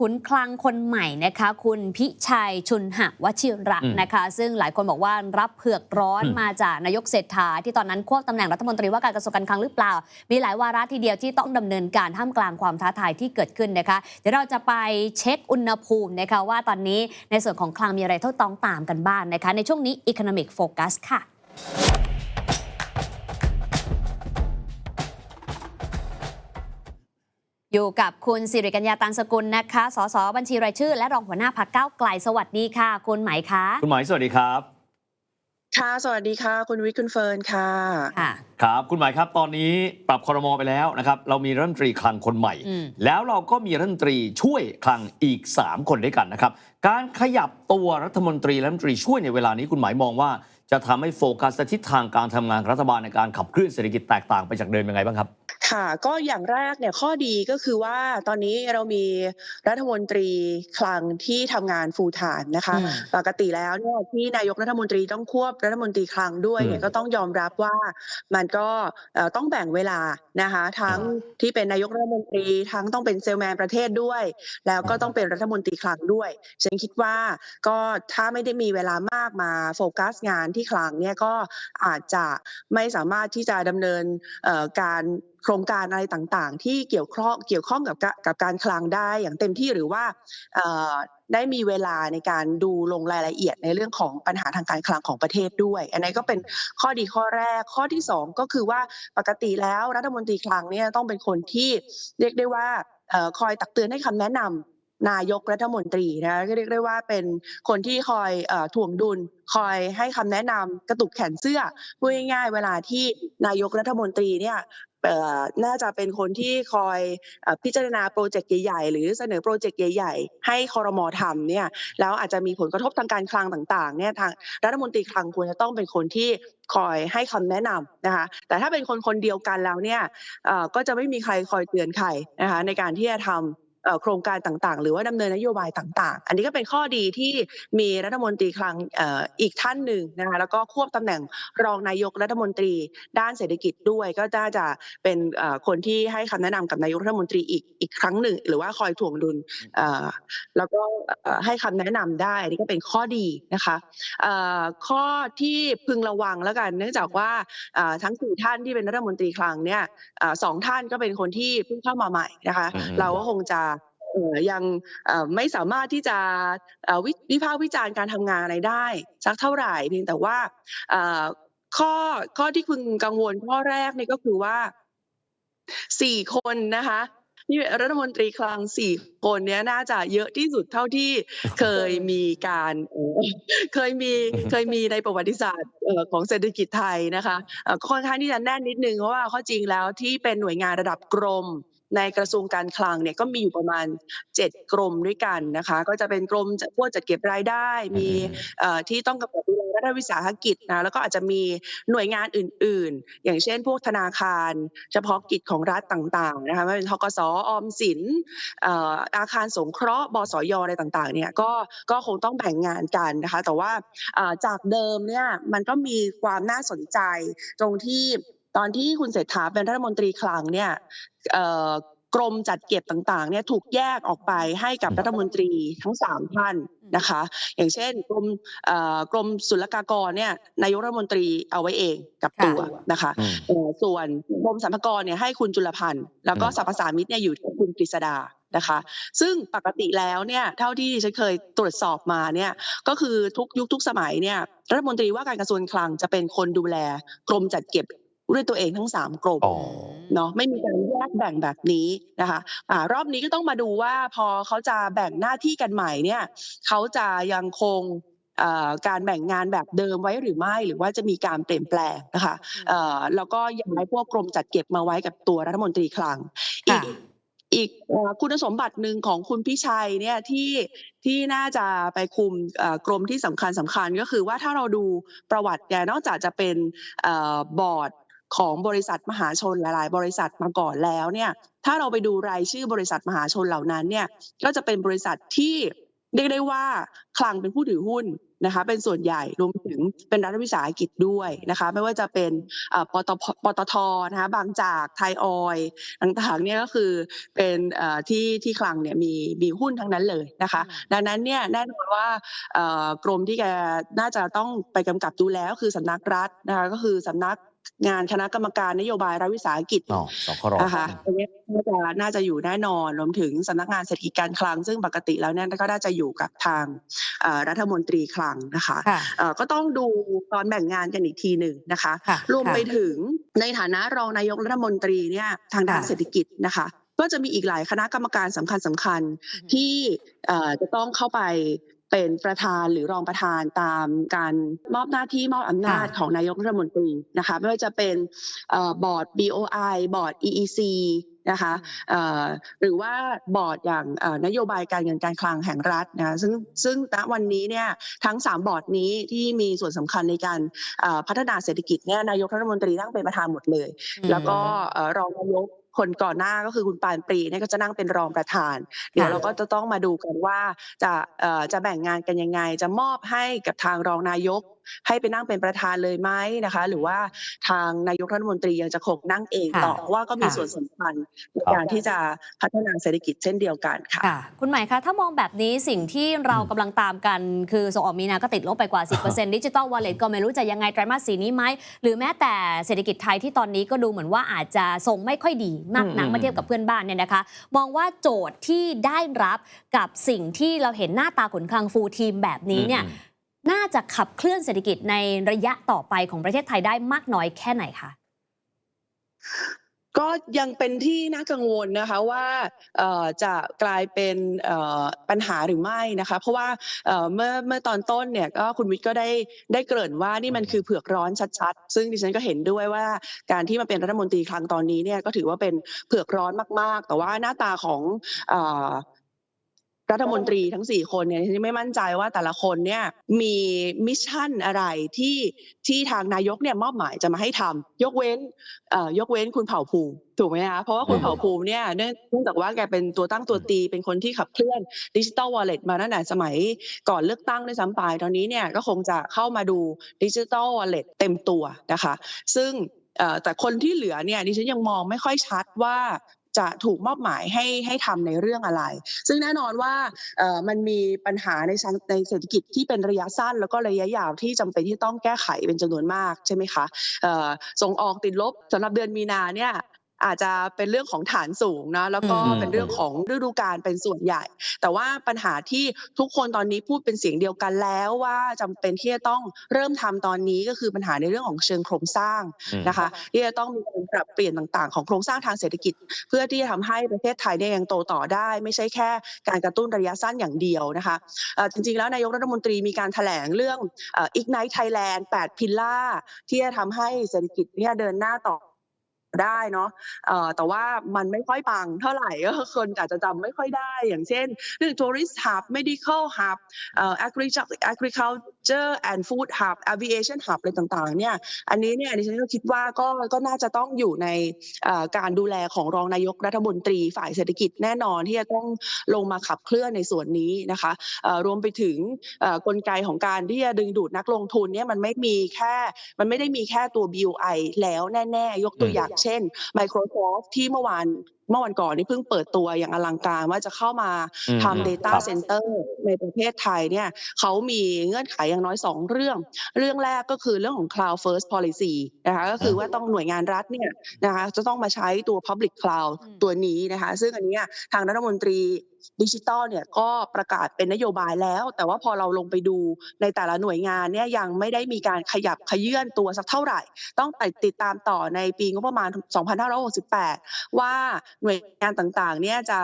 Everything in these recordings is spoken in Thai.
ขุนคลังคนใหม่นะคะคุณพิชัยชุนหวชิระอืมนะคะ ซึ่งหลายคนบอกว่ารับเผือกร้อนอืมมาจากนายกเศรษฐาที่ตอนนั้นควบตำแหน่งรัฐมนตรีว่าการกระทรวงการคลังหรือเปล่า มีหลายวาระทีเดียวที่ต้องดำเนินการท่ามกลางความท้าทายที่เกิดขึ้นนะคะ เดี๋ยวเราจะไปเช็คอุณหภูมินะคะว่าตอนนี้ในส่วนของคลังมีอะไรต้องต้องตามกันบ้างนะคะ ในช่วงนี้ Economic Focus ค่ะ อยู่กับคุณสิริกัญญาตันสกุลนะคะ สสบัญชีรายชื่อ และรองหัวหน้าพักเก้าวไกลสวัสดีค่ะ คุณไหมคะคุณหมายสวัสดีครับค่ะสวัสดีค่ะ คุณวิทย์คุณเฟิร์นค่ะค่ะ ครับ คุณหมายครับ ตอนนี้ปรับคอรมอไปแล้วนะครับ เรามีรัฐมนตรีคลังคนใหม่อืมแล้วเราก็มีรัฐมนตรีช่วยคลังอีก 3 คนด้วยกันนะครับ การขยับตัวรัฐมนตรีและรัฐมนตรีช่วยในเวลานี้คุณหมายมองว่า จะทำให้โฟกัสและทิศทางการทำงานของรัฐบาลในการขับเคลื่อนเศรษฐกิจแตกต่างไปจากเดิมยังไงบ้างครับค่ะก็อย่างแรกเนี่ยข้อดีก็คือว่าตอนนี้เรามีรัฐมนตรีคลังที่ทำงาน full time นะคะอืมปกติแล้วเนี่ยที่นายกรัฐมนตรีต้องควบรัฐมนตรีคลังด้วยเนี่ยอืมก็ต้องยอมรับว่ามันก็เอ่อต้องแบ่งเวลานะคะทั้งที่เป็นนายกรัฐมนตรีทั้งต้องเป็นเซลแมนประเทศด้วย แล้วก็ต้องเป็นรัฐมนตรีคลังด้วยฉันคิดว่าก็ถ้าไม่ได้มีเวลามากมาโฟกัสงานที่คลังเนี่ยก็อาจจะไม่สามารถที่จะดำเนินการโครงการอะไรต่างๆ ที่เกี่ยวข้องเกี่ยวข้องกับกับการคลังได้อย่างเต็มที่หรือว่าได้มีเวลาในการดูลงรายละเอียดในเรื่องของปัญหาทางการคลังของประเทศด้วย อันนี้ก็เป็นข้อดีข้อแรก ข้อที่สองก็คือว่าปกติแล้วรัฐมนตรีคลังเนี่ยต้องเป็นคนที่เรียกได้ว่าคอยตักเตือนให้คำแนะนำ นายกรัฐมนตรีนะก็เรียกได้ว่าเป็นคนที่คอยถ่วงดุลคอยให้คำแนะนำกระตุกแขนเสื้อพูดง่ายๆเวลาที่นายกรัฐมนตรีเนี่ยน่าจะเป็นคนที่คอยพิจารณาโปรเจกต์ใหญ่ๆ หรือเสนอโปรเจกต์ใหญ่ ๆ ให้คอรมอทำเนี่ยแล้วอาจจะมีผลกระทบทางการคลังต่างๆเนี่ยทางรัฐมนตรีคลังควรจะต้องเป็นคนที่คอยให้คำแนะนำนะคะแต่ถ้าเป็นคนคนเดียวกันแล้วเนี่ยก็จะไม่มีใครคอยเตือนใครนะคะในการที่จะทำเอ่อ โครงการต่างๆ หรือว่าดำเนินนโยบายต่างๆ อันนี้ก็เป็นข้อดีที่มีรัฐมนตรีคลังเอ่ออีกท่านหนึ่งนะคะแล้วก็ควบตำแหน่งรองนายกรัฐมนตรีด้านเศรษฐกิจด้วย ก็น่าจะเป็นเอ่อคนที่ให้คำแนะนำกับนายกรัฐมนตรีอีกอีกครั้งหนึ่ง หรือว่าคอยถ่วงดุลเอ่อแล้วก็เอ่อให้คำแนะนำได้อันนี้ก็เป็นข้อดีนะคะเอ่อข้อที่พึงระวังแล้วกัน เนื่องจากว่าเอ่อทั้งสี่ท่านที่เป็นรัฐมนตรีคลังเนี่ยเอ่อสองท่านก็เป็นคนที่เพิ่งเข้ามาใหม่นะคะอืมเราก็คงจะเอ่อ ยังเอ่อไม่สามารถที่จะเอ่อวิวิพากษ์วิจารณ์การทำงานอะไรได้ สักเท่าไหร่เพียงแต่ว่าเอ่อข้อข้อที่คุณกังวลข้อแรกนี่ก็คือว่าสี่คนนะคะที่รัฐมนตรีคลังสี่คนเนี้ยน่าจะเยอะที่สุดเท่าที่เคยมีการเอ่อเคยมีเคยมีในประวัติศาสตร์เอ่อของเศรษฐกิจไทยนะคะเอ่อค่อนข้างที่จะแน่นนิดนึงเพราะว่าข้อจริงแล้วที่เป็นหน่วยงานระดับกรม ในกระทรวงการคลังเนี่ยก็มีอยู่ประมาณ 7 กรมด้วยกันนะคะ ก็จะเป็นกรมจะพวกจัดเก็บรายได้ มีเอ่อที่ต้องกำกับดูแลรัฐวิสาหกิจนะแล้วก็อาจจะมีหน่วยงานอื่น ๆ อย่างเช่น พวกธนาคาร เฉพาะกิจของรัฐต่างๆนะคะไม่ว่าเป็นทกสออมสินเอ่ออาคารสงเคราะห์บสยอะไรต่างๆเนี่ยก็ก็คงต้องแบ่งงานกันนะคะ แต่ว่าเอ่อจากเดิมเนี่ยมันก็มีความน่าสนใจตรงที่ ตอนที่คุณเศรษฐาเป็นรัฐมนตรีคลังเนี่ยเอ่อกรมจัดเก็บต่างๆเนี่ยถูกแยกออกไปให้กับรัฐมนตรีทั้งสามท่านนะคะ อย่างเช่นกรมเอ่อกรมศุลกากรเนี่ยนายกรัฐมนตรีเอาไว้เองกับตัวนะคะอืมเอ่อส่วนกรมสรรพากรเนี่ยให้คุณจุลพันธ์แล้วก็อืมสรรพสามิตเนี่ยอยู่ที่คุณกฤษดานะคะ ซึ่งปกติแล้วเนี่ยเท่าที่ฉันเคยตรวจสอบมาเนี่ยก็คือทุกยุคทุกสมัยเนี่ยรัฐมนตรีว่าการกระทรวงคลังจะเป็นคนดูแลกรมจัดเก็บ ด้วยตัวเองทั้งสามกรมอ๋อเนาะไม่มีการแยกแบ่งแบบนี้นะคะอ่ารอบนี้ก็ต้องมาดูว่าพอเขาจะแบ่งหน้าที่กันใหม่เนี่ยเขาจะยังคงเอ่อการแบ่งงานแบบเดิมไว้หรือไม่ หรือว่าจะมีการเปลี่ยนแปลงนะคะเอ่อแล้วก็ย้ายพวกกรมจัดเก็บมาไว้กับตัวรัฐมนตรีคลังอีค่ะกอีกเอ่อคุณสมบัติหนึ่งของคุณพิชัยเนี่ยที่ที่น่าจะไปคุมเอ่อกรมที่สำคัญสำคัญก็คือว่าถ้าเราดูประวัติเนี่ยนอกจากจะเป็นเอ่อบอร์ด ของบริษัทมหาชนหลาย ๆ บริษัทมาก่อนแล้วเนี่ยถ้าเราไปดูรายชื่อบริษัทมหาชนเหล่านั้นเนี่ยก็จะเป็นบริษัทที่เรียกได้ว่าคลังเป็นผู้ถือหุ้นนะคะเป็นส่วนใหญ่รวมถึงเป็นรัฐวิสาหกิจด้วยนะคะไม่ว่าจะเป็นปตปตทนะคะบางจากไทยออยล์ต่างๆเนี่ยก็คือเป็นที่ที่คลังเนี่ยมีมีหุ้นทั้งนั้นเลยนะคะ ดังนั้นเนี่ยแน่นอนว่ากรมที่แกน่าจะต้องไปกำกับดูแลก็คือสำนักรัฐนะคะก็คือสำนัก งานคณะกรรมการนโยบายรัฐวิสาหกิจอ๋อสครนะคะตรงนี้น่าจะน่าจะอยู่แน่นอนรวมถึงสำนักงานเศรษฐกิจการคลัง ซึ่งปกติแล้วเนี่ยก็น่าจะอยู่กับทางเอ่อรัฐมนตรีคลังนะคะค่ะเอ่อก็ต้องดูตอนแบ่งงานกันอีกทีหนึ่งนะคะค่ะรวมไปถึงในฐานะรองนายกรัฐมนตรีเนี่ยทางด้านค่ะเศรษฐกิจนะคะก็จะมีอีกหลายคณะกรรมการสำคัญสำคัญๆที่เอ่อจะต้องเข้าไป เป็นประธานหรือรองประธานตามการมอบหน้าที่มอบอำนาจค่ะของนายกรัฐมนตรีนะคะไม่ว่าจะเป็นเอ่อบอร์ด BOI บอร์ด EEC นะคะเอ่อหรือว่าบอร์ดอย่างเอ่อนโยบายการเงินการคลังแห่งรัฐนะซึ่งซึ่งณวันนี้เนี่ยทั้ง 3 บอร์ดนี้ที่มีส่วนสำคัญในการเอ่อพัฒนาเศรษฐกิจเนี่ยนายกรัฐมนตรีนั่งเป็นประธานหมดเลย แล้วก็เอ่อรองนายก คนก่อนหน้าก็คือคุณปานปรีเนี่ยก็จะนั่งเป็นรองประธาน เดี๋ยวเราก็จะต้องมาดูกันว่าจะเอ่อจะแบ่งงานกันยังไง จะมอบให้กับทางรองนายก ให้ไปนั่งเป็นประธานเลยไหมนะคะ หรือว่าทางนายกรัฐมนตรียังจะคงนั่งเองต่อค่ะเพราะว่าก็มีค่ะส่วนสำคัญในครับการที่จะพัฒนาเศรษฐกิจเช่นเดียวกันค่ะค่ะคุณหมายคะถ้ามองแบบนี้สิ่งที่เรากำลังตามกัน คือส่งออกมีนาก็ติดลบไปกว่า 10%ดิจิ t a ลวอลเล็ตก็ไม่รู้จะยังไงไตรมาสสีนี้ไหมหรือแม้แต่เศรษฐกิจไทยที่ตอนนี้ก็ดูเหมือนว่าอาจจะส่งไม่ค่อยดีมากนักอืมเมื่อเทียบกับเพื่อนบ้านเนี่ยนะคะ มองว่าโจทย์ที่ได้รับกับสิ่งที่เราเห็นหน้าตาขนคลังฟูลทีมแบบนี้เนี่ยอืม น่าจะขับเคลื่อนเศรษฐกิจในระยะต่อไปของประเทศไทยได้มากน้อยแค่ไหนคะก็ยังเป็นที่น่ากังวลนะคะว่าจะกลายเป็นปัญหาหรือไม่นะคะ เพราะว่าเมื่อเมื่อตอนต้นเนี่ยก็คุณวิทย์ก็ได้ได้เกริ่นว่านี่มันคือเผือกร้อนชัดๆ ซึ่งดิฉันก็เห็นด้วยว่าการที่มาเป็นรัฐมนตรีคลังตอนนี้เนี่ยก็ถือว่าเป็นเผือกร้อนมากๆ แต่ว่าหน้าตาของ รัฐมนตรีทั้งสี่คนเนี่ยฉันไม่มั่นใจว่าแต่ละคนเนี่ยมีมิชชั่นอะไรที่ที่ทางนายกเนี่ยมอบหมายจะมาให้ทำยกเว้นเอ่อยกเว้นคุณเผ่าภูมิถูกไหมคะเพราะว่าคุณเผ่าภูมิเนี่ยเนื่องจากว่าแกเป็นตัวตั้งตัวตีเป็นคนที่ขับเคลื่อนดิจิ t a ลวอลเล็ตมาตั้งแต่สมัยก่อนเลือกตั้งด้วยซ้ำไปตอนนี้เนี่ยก็คงจะเข้ามาดูดิจิ t a ลวอลเล็ตเต็มตัวนะคะ ซึ่งแต่คนที่เหลือเนี่ยดิฉันยังมองไม่ค่อยชัดว่า จะถูกมอบหมายให้ให้ทำในเรื่องอะไร ซึ่งแน่นอนว่ามันมีปัญหาในในเศรษฐกิจที่เป็นระยะสั้น แล้วก็ระยะยาวที่จำเป็นที่ต้องแก้ไขเป็นจำนวนมากใช่ไหมคะเอ่อส่งออกติดลบสำหรับเดือนมีนาเนี่ย อาจจะเป็นเรื่องของฐานสูงนะแล้วก็อืมเป็นเรื่องของฤดูกาลเป็นส่วนใหญ่ แต่ว่าปัญหาที่ทุกคนตอนนี้พูดเป็นเสียงเดียวกันแล้วว่าจำเป็นที่จะต้องเริ่มทำตอนนี้ก็คือปัญหาในเรื่องของเชิงโครงสร้างอืมนะคะที่จะต้องมีการปรับเปลี่ยนต่างๆ ของโครงสร้างทางเศรษฐกิจ เพื่อที่จะทำให้ประเทศไทยเนี่ยยังโตต่อได้ ไม่ใช่แค่การกระตุ้นระยะสั้นอย่างเดียวนะคะเอ่อจริงๆแล้วนายกรัฐมนตรีมีการแถลงเรื่องเอ่อ Ignite Thailand 8 พิลล่าที่จะทำให้เศรษฐกิจเนี่ยเดินหน้าต่อ ได้เนาะแต่ว่ามันไม่ค่อยปังเท่าไหร่ก็คนอาจจะจำไม่ค่อยได้ อย่างเช่นเรื่อง tourist hub medical hub เอ่อ agriculture and food hub aviation hub อะไรต่างๆเนี่ยอันนี้เนี่ยดิฉันก็คิดว่าก็ก็น่าจะต้องอยู่ในการดูแลของรองนายกรัฐมนตรีฝ่ายเศรษฐกิจแน่นอนที่จะต้องลงมาขับเคลื่อนในส่วนนี้นะคะรวมไปถึงกลไกของการที่จะดึงดูดนักลงทุนเนี่ยมันไม่มีแค่มันไม่ได้มีแค่ตัว BUI แล้วแน่ๆ ยกตัวอย่างเช่น Microsoft ที่เมื่อวาน เมื่อวันก่อนนี่เพิ่งเปิดตัวอย่างอลังการว่าจะเข้ามาอืมทำ Data ครับ Center ในประเทศไทยเนี่ยเขามีเงื่อนไขอย่างน้อยสองเรื่อง เรื่องแรกก็คือเรื่องของ cloud first policy นะคะก็คือว่าต้องหน่วยงานรัฐเนี่ยนะคะจะต้องมาใช้ตัว public cloud อืมตัวนี้นะคะซึ่งอันเนี้ยทางรัฐมนตรีดิจิตอลเนี่ยก็ประกาศเป็นนโยบายแล้ว แต่ว่าพอเราลงไปดูในแต่ละหน่วยงานเนี่ยยังไม่ได้มีการขยับขยื่นตัวสักเท่าไหร่ ต้องไปติดตามต่อในปีงบประมาณ 2568 ว่าหน่วยงานต่างๆเนี่ยจะ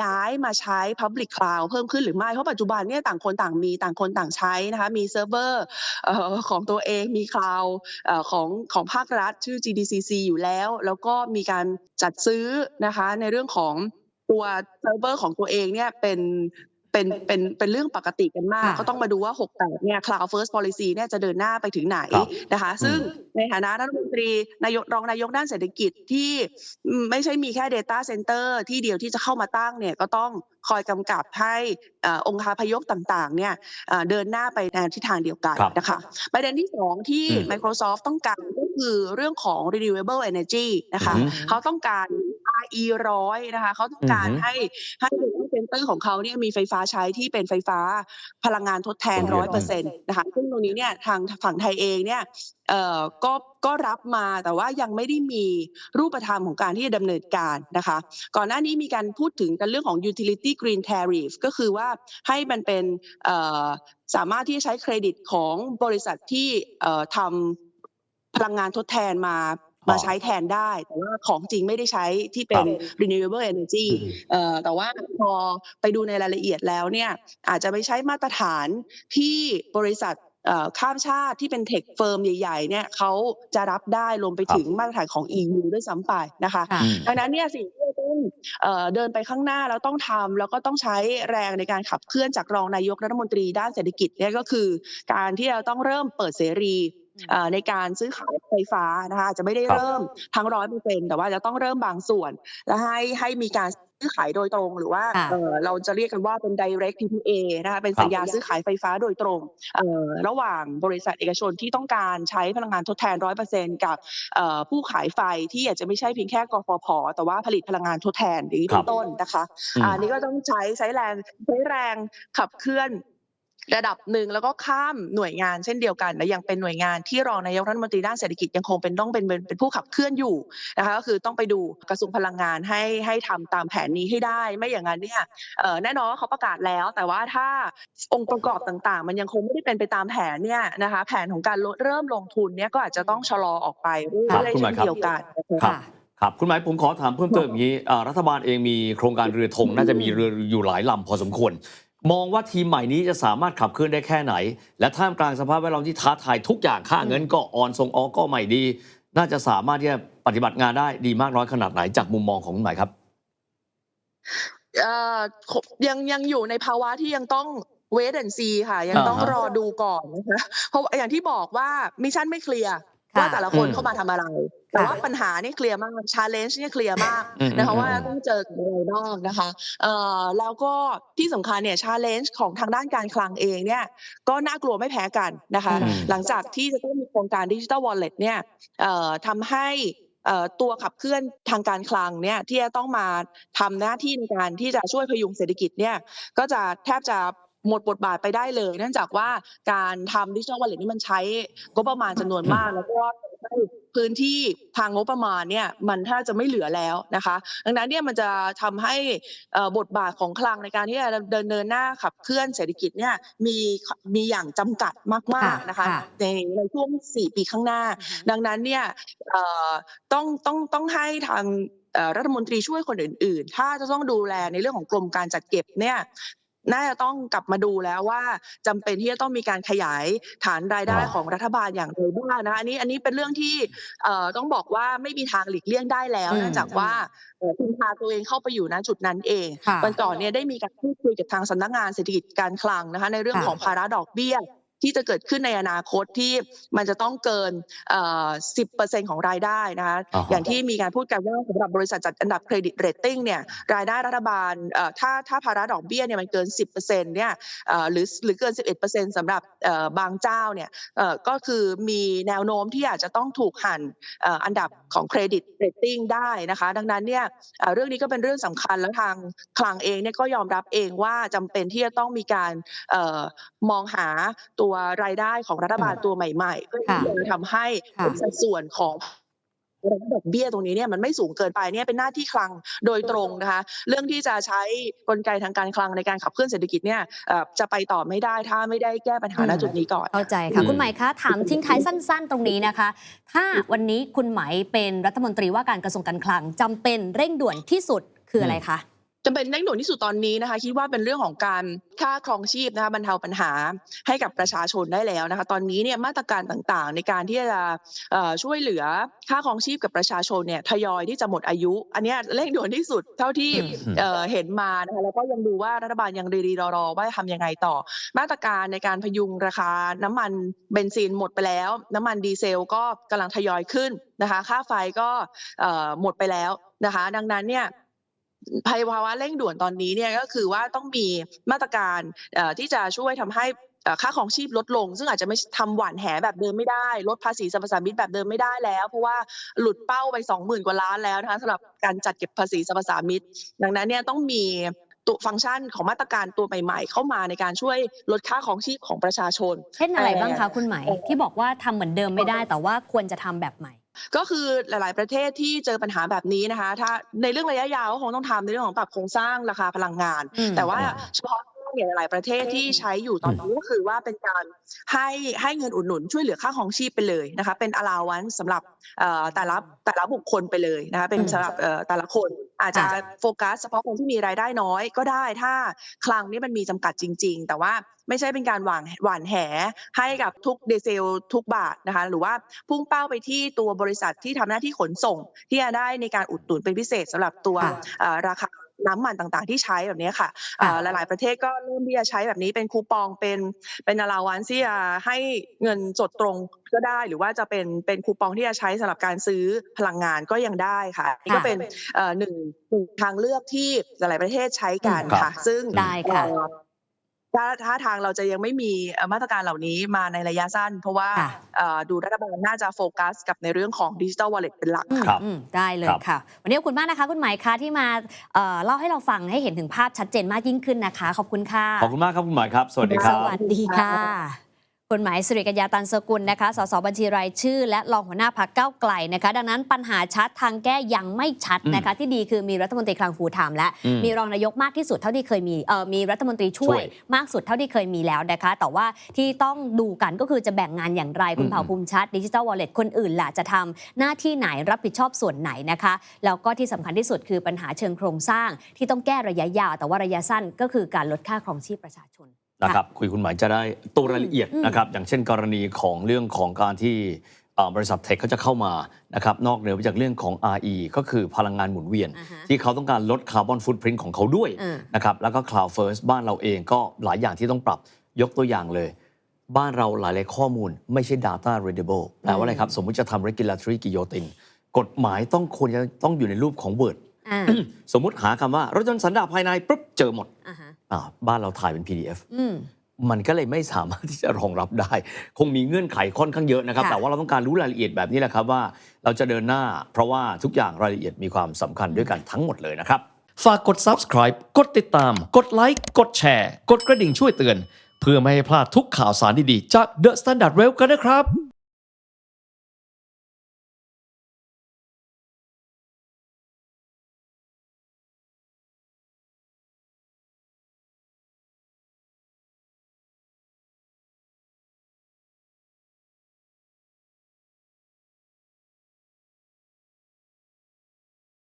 ย้ายมาใช้ Public Cloud เพิ่มขึ้นหรือไม่ เพราะปัจจุบันเนี่ยต่างคนต่างมีต่างคนต่างใช้นะคะมีเซิร์ฟเวอร์ของตัวเองมีคลาวด์ของของภาครัฐชื่อ GDCC อยู่แล้ว แล้วก็มีการจัดซื้อนะคะในเรื่องของตัวเซิร์ฟเวอร์ของตัวเองเนี่ยเป็น เป็นเป็นเป็นเรื่องปกติกันมากค่ะก็ต้องมาดูว่า 68 เนี่ย Cloud First Policy เนี่ยจะเดินหน้าไปถึงไหนครับนะคะ ซึ่งในฐานะรัฐมนตรีนายกรองนายกด้านเศรษฐกิจที่อืมไม่ใช่มีแค่ Data Center ที่เดียวที่จะเข้ามาตั้งเนี่ยก็ต้องคอยกำกับให้เอ่อองค์คาพยพต่างๆเนี่ยเอ่อเดินหน้าไปในทิศทางเดียวกันครับนะคะประเด็นที่สองที่อืม Microsoft ต้องการก็คือเรื่องของ renewable energy นะคะอืมเขาต้องการ RE ร้อยนะคะเขาต้องการอือหือให้ให้ data center ของเขาเนี่ยมีไฟฟ้าใช้ที่เป็นไฟฟ้าพลังงานทดแทนโอ้ร้อยโหเปอร์เซ็นต์นะคะซึ่งตรงนี้เนี่ยทางฝั่งไทยเองเนี่ยเอ่อ ก็ก็รับมาแต่ว่ายังไม่ได้มีรูปธรรมของการที่จะดำเนินการนะคะ ก่อนหน้านี้มีการพูดถึงกันเรื่องของ utility green tariff ก็คือว่าให้มันเป็นเอ่อสามารถที่จะใช้เครดิตของบริษัทที่เอ่อทำพลังงานทดแทนมาอ๋อมาใช้แทนได้ แต่ว่าของจริงไม่ได้ใช้ที่เป็น renewable energy อืมเอ่อแต่ว่าพอไปดูในรายละเอียดแล้วเนี่ยอาจจะไปใช้มาตรฐานที่บริษัทเอ่อ ข้ามชาติที่เป็นเทคเฟิร์มใหญ่ๆเนี่ยเขาจะรับได้รวมไปถึงมาตรฐานของ EU ด้วยซ้ำไปนะคะค่ะอืมดังนั้นเนี่ยสิ่งที่เราต้องเอ่อเดินไปข้างหน้าแล้วต้องทำแล้วก็ต้องใช้แรงในการขับเคลื่อนจากรองนายกรัฐมนตรีด้านเศรษฐกิจเนี่ยก็คือ การที่เราต้องเริ่มเปิดเสรีเอ่อ ในการซื้อขายไฟฟ้านะคะอาจจะไม่ได้ครับเริ่มทั้งร้อยเปอร์เซ็นแต่ว่าจะต้องเริ่มบางส่วน และให้ให้มีการซื้อขายโดยตรงหรือว่าค่ะเอ่อเราจะเรียกกันว่าเป็น direct PPA นะคะเป็นสัญญาซื้อขายไฟฟ้าโดยตรงเอ่อระหว่างบริษัทเอกชนที่ต้องการใช้พลังงานทดแทนร้อยเปอร์เซ็นกับเอ่อผู้ขายไฟที่อาจจะไม่ใช่เพียงแค่กฟผแต่ว่าผลิตพลังงานทดแทนอย่างนี้ครัเป็บนต้นนะคะอืมอันนี้ก็ต้องใช้ใช้แรงใช้แรงขับเคลื่อน ระดับหนึ่งแล้วก็ข้ามหน่วยงานเช่นเดียวกัน และยังเป็นหน่วยงานที่รองนายกรัฐมนตรีด้านเศรษฐกิจยังคงเป็นต้องเป็นเป็นเป็นผู้ขับเคลื่อนอยู่นะคะก็คือต้องไปดูกระทรวงพลังงานให้ให้ทำตามแผนนี้ให้ได้ ไม่อย่างนั้นเนี่ยเอ่อแน่นอนว่าเขาประกาศแล้ว แต่ว่าถ้าองค์ประกอบต่างๆ มันยังคงไม่ได้เป็นไปตามแผนเนี่ยนะคะแผนของการเริ่มลงทุนเนี่ยก็อาจจะต้องชะลอออกไปเรื่ครับอยคุๆณหเช่มายนครับเดียวกันนะคะครับค่ะครับคุณหมายผมขอถามเพิ่มเติมอย่างนี้อ่ารัฐบาลเองมีโครงการเรือธงน่าจะมีเรืออยู่หลายลำพอสมควร มองว่าทีมใหม่นี้จะสามารถขับเคลื่อนได้แค่ไหน และท่ามกลางสภาพแวดล้อมที่ท้าทายทุกอย่างค่าเงินก็อ่อนส่งออกก็ไม่ดี น่าจะสามารถที่จะปฏิบัติงานได้ดีมากน้อยขนาดไหนจากมุมมองของคุณหมายครับเอ่อยังยังอยู่ในภาวะที่ยังต้องเวทแอนซีค่ะ ยังต้องอ่าฮะรอดูก่อนนะคะเพราะว่าอย่างที่บอกว่ามิชชั่นไม่เคลียร์ค่ะว่าแต่ละคนอืมเข้ามาทำอะไร แต่ค่ะว่าปัญหานี่เคลียร์มากชาเลนจ์นี่เคลียร์มากอืมนะคะอืมว่าอืมต้องเจอกับอะไรบ้างนะคะเอ่อแล้วก็ที่สำคัญเนี่ยชาเลนจ์ของทางด้านการคลังเองเนี่ยก็น่ากลัวไม่แพ้กันนะคะอืมหลังจากที่จะต้องมีโครงการดิจิ t a ลวอลเล็ตเนี่ยเอ่อทำให้เอ่อตัวขับเคลื่อนทางการคลังเนี่ยที่จะต้องมาทำหน้าที่ในการที่จะช่วยพยุงเศรษฐกิจเนี่ยก็จะแทบจะหมดบทบาทไปได้เลย เนื่องจากว่าการทำดิจิทัลวอลเล็ตนี่มันใช้งบประมาณจำนวนมาก แล้วก็ให้ พื้นที่ทางงบประมาณเนี่ยมันแทบจะไม่เหลือแล้วนะคะ ดังนั้นเนี่ยมันจะทำให้เอ่อบทบาทของคลังในการที่จะเดินเดินหน้าขับเคลื่อนเศรษฐกิจเนี่ยมีมีอย่างจำกัดมากๆนะคะค่ะในในช่วง 4 ปีข้างหน้า ดังนั้นเนี่ยเอ่อต้องต้องต้องให้ทางเอ่อรัฐมนตรีช่วยคนอื่น ๆ ถ้าจะต้องดูแลในเรื่องของกรมการจัดเก็บเนี่ย น่าจะต้องกลับมาดูแล้วว่าจำเป็นที่จะต้องมีการขยายฐานรายได้อ๋อของรัฐบาลอย่างไรบ้างนะคะอันนี้อันนี้เป็นเรื่องที่เอ่อต้องบอกว่าไม่มีทางหลีกเลี่ยงได้แล้วอืมเนื่องจากว่าเอ่อคุณพาตัวเองเข้าไปอยู่ณจุดนั้นเองค่ะวันก่อนเนี่ยได้มีการพูดคุยกับทางสำนักงานเศรษฐกิจการคลังนะคะในเรื่องค่ะของภาระดอกเบี้ย ที่จะเกิดขึ้นในอนาคตที่มันจะต้องเกินเอ่อ10%ของรายได้นะคะอ่าฮะอย่างที่มีการพูดกันว่าสำหรับบริษัทจัดอันดับเครดิตเรตติ้งเนี่ยรายได้รัฐบาลเอ่อถ้าถ้าภาระดอกเบี้ยเนี่ยมันเกิน 10%เนี่ยเอ่อหรือหรือเกิน 11%สำหรับเอ่อบางเจ้าเนี่ยเอ่อก็คือมีแนวโน้มที่อาจจะต้องถูกหั่นเอ่ออันดับของเครดิตเรตติ้งได้นะคะ ดังนั้นเนี่ยเอ่อเรื่องนี้ก็เป็นเรื่องสำคัญแล้วทางคลังเองเนี่ยก็ยอมรับเองว่าจำเป็นที่จะต้องมีการเอ่อมองหาตัวรายได้ของรัฐบาลตัวใหม่ๆ เพื่อที่จะทำให้ค่ะสัดส่วนของดอกเบี้ยตรงนี้เนี่ยมันไม่สูงเกินไปเนี่ยเป็นหน้าที่คลังโดยตรงนะคะเรื่องที่จะใช้กลไกทางการคลังในการขับเคลื่อนเศรษฐกิจเนี่ยเอ่อจะไปต่อไม่ได้ถ้าไม่ได้แก้ปัญหาณจุดนี้ก่อนเข้าใจค่ะอืมคุณหมายคะถามทิ้งท้ายสั้น ๆ ตรงนี้นะคะ ถ้าวันนี้คุณหมายเป็นรัฐมนตรีว่าการกระทรวงการคลังจำเป็นเร่งด่วนที่สุดคืออะไรคะ จะเป็นเร่งด่วนที่สุดตอนนี้นะคะ คิดว่าเป็นเรื่องของการค่าครองชีพนะคะบรรเทาปัญหาให้กับประชาชนได้แล้วนะคะ ตอนนี้เนี่ยมาตรการต่างๆ ในการที่จะเอ่อช่วยเหลือค่าครองชีพกับประชาชนเนี่ยทยอยที่จะหมดอายุ อันเนี้ยเร่งด่วนที่สุดเท่าที่อืมเอ่อเห็นมานะคะแล้วก็ยังดูว่ารัฐบาลยังรีๆรอๆว่าจะทำยังไงต่อ มาตรการในการพยุงราคาน้ำมันเบนซินหมดไปแล้ว น้ำมันดีเซลก็กำลังทยอยขึ้นนะคะ ค่าไฟก็เอ่อหมดไปแล้วนะคะ ดังนั้นเนี่ย ภาวะเร่งด่วนตอนนี้เนี่ยก็คือว่าต้องมีมาตรการเอ่อที่จะช่วยทำให้เอ่อค่าของชีพลดลง ซึ่งอาจจะไม่ทำหวานแหแบบเดิมไม่ได้ ลดภาษีสรรพสามิตแบบเดิมไม่ได้แล้ว เพราะว่าหลุดเป้าไปสองหมื่นกว่าล้านแล้วนะคะสำหรับการจัดเก็บภาษีสรรพสามิตดังนั้นเนี่ยต้องมีตัวฟังก์ชันของมาตรการตัวใหม่ๆ เข้ามาในการช่วยลดค่าของชีพของประชาชน เช่นอะไรบ้างคะคุณไหมายที่บอกว่าทำเหมือนเดิมไม่ได้ แต่ว่าควรจะทำแบบใหม่ ก็คือหลาย ๆ ประเทศที่เจอปัญหาแบบนี้นะคะ ถ้าในเรื่องระยะยาวก็คงต้องทำในเรื่องของปรับโครงสร้างราคาพลังงานอืมแต่ว่าเฉพาะ เนี่ยหลายประเทศที่ใช้อยู่ตอนนี้ก็คือว่าเป็นการให้ให้เงินอุดหนุนช่วยเหลือค่าของชีพไปเลยนะคะเป็น allowance สำหรับเอ่อแต่ละแต่ละบุคคลไปเลยนะคะเป็นอืมสำหรับเอ่อแต่ละคนอาจจะค่ะโฟกัสเฉพาะคนที่มีรายได้น้อยก็ได้ถ้าคลังนี่มันมีจำกัดจริง ๆ แต่ว่าไม่ใช่เป็นการหว่านหว่านแหให้กับทุกเดเซลทุกบาทนะคะหรือว่าพุ่งเป้าไปที่ตัวบริษัทที่ทำหน้าที่ขนส่ง ที่จะได้ในการอุดหนุนเป็นพิเศษสำหรับตัวค่ะเอ่อราคา น้ำมันต่างๆ ที่ใช้แบบนี้ค่ะเอ่อหลาย ๆประเทศก็เริ่มที่จะใช้แบบนี้เป็นคูปองเป็นเป็นอลาวันที่จะให้เงินสดตรงก็ได้ หรือว่าจะเป็นเป็นคูปองที่จะใช้สำหรับการซื้อพลังงานก็ยังได้ค่ะนี่ก็เป็นเอ่อหนึ่งหนึ่งทางเลือกที่หลายๆประเทศใช้กันครับค่ะ ซึ่งได้ค่ะเอ่อ ถ้าถ้าทางเราจะยังไม่มีเอ่อมาตรการเหล่านี้มาในระยะสั้น เพราะว่าค่ะเอ่อดูรัฐบาลน่าจะโฟกัสกับในเรื่องของดิจิ t a ลวอลเล็ตเป็นหลักอืมครับอืมได้เลยครับค่ะ วันนี้ขอบคุณมากนะคะ คุณไหมายคะที่มาเอ่อเล่าให้เราฟังให้เห็นถึงภาพชัดเจนมากยิ่งขึ้นนะคะ ขอบคุณค่ะ ขอบคุณมากครับคุณหมายครับ สวัสดีคสรับวัสดีค่ะ คุณหมายสุริกัญญาตันสกุลนะคะ สสบัญชีรายชื่อ และรองหัวหน้าพักเก้าวไกลนะคะ ดังนั้นปัญหาชัดทางแก้ยังไม่ชัดนะคะ ที่ดีคือมีรัฐมนตรีคลังฟูลไทม์และอืมมีรองนายกมากที่สุดเท่าที่เคยมีเอ่อมีรัฐมนตรีช่วยช่วย มากสุดเท่าที่เคยมีแล้วนะคะ แต่ว่าที่ต้องดูกันก็คือจะแบ่งงานอย่างไรคุณอืมเผ่าภูมิชัดดิจิ t a ลวอลเล็ตคนอื่นล่ะจะทำหน้าที่ไหนรับผิดชอบส่วนไหนนะคะแล้วก็ที่สำคัญที่สุดคือปัญหาเชิงโครงสร้างที่ต้องแก้ระยะยาว แต่ว่าระยะสั้นก็คือการลดค่าครองชีพประชาชน นะครับคุยคุณหมายจะได้ตัวรายละเอียดอืมนะครับอย่างเช่นกรณีของเรื่องของการที่เอ่อบริษัทเทคเขาจะเข้ามานะครับนอกเหนือไปจากเรื่องของ RE ก็คือพลังงานหมุนเวียนอ่าฮะที่เขาต้องการลดคาร์บอนฟุตพิ้นของเขาด้วยอืมนะครับแล้วก็ Cloud First บ้านเราเองก็หลายอย่างที่ต้องปรับยกตัวอย่างเลย บ้านเราหลายๆข้อมูลไม่ใช่ data readable แปลว่าอะไรครับ สมมุติจะทำ regulatory guillotine กฎหมายต้องควรจะต้องอยู่ในรูปของ Word อ่า สมมุติหาคำว่ารถยนต์สันดาปภายในปุ๊บเจอหมดอ่าฮะอ่าบ้านเราถ่ายเป็น PDF อืมมันก็เลยไม่สามารถที่จะรองรับได้ คงมีเงื่อนไขค่อนข้างเยอะนะครับค่ะแต่ว่าเราต้องการรู้รายละเอียดแบบนี้แหละครับว่า เราจะเดินหน้า เพราะว่าทุกอย่างรายละเอียดมีความสำคัญด้วยกันทั้งหมดเลยนะครับ ฝากกด subscribe กดติดตาม กดไลค์กดแชร์ กดกระดิ่งช่วยเตือน เพื่อไม่ให้พลาดทุกข่าวสารดีๆจาก The Standard Well กันนะครับ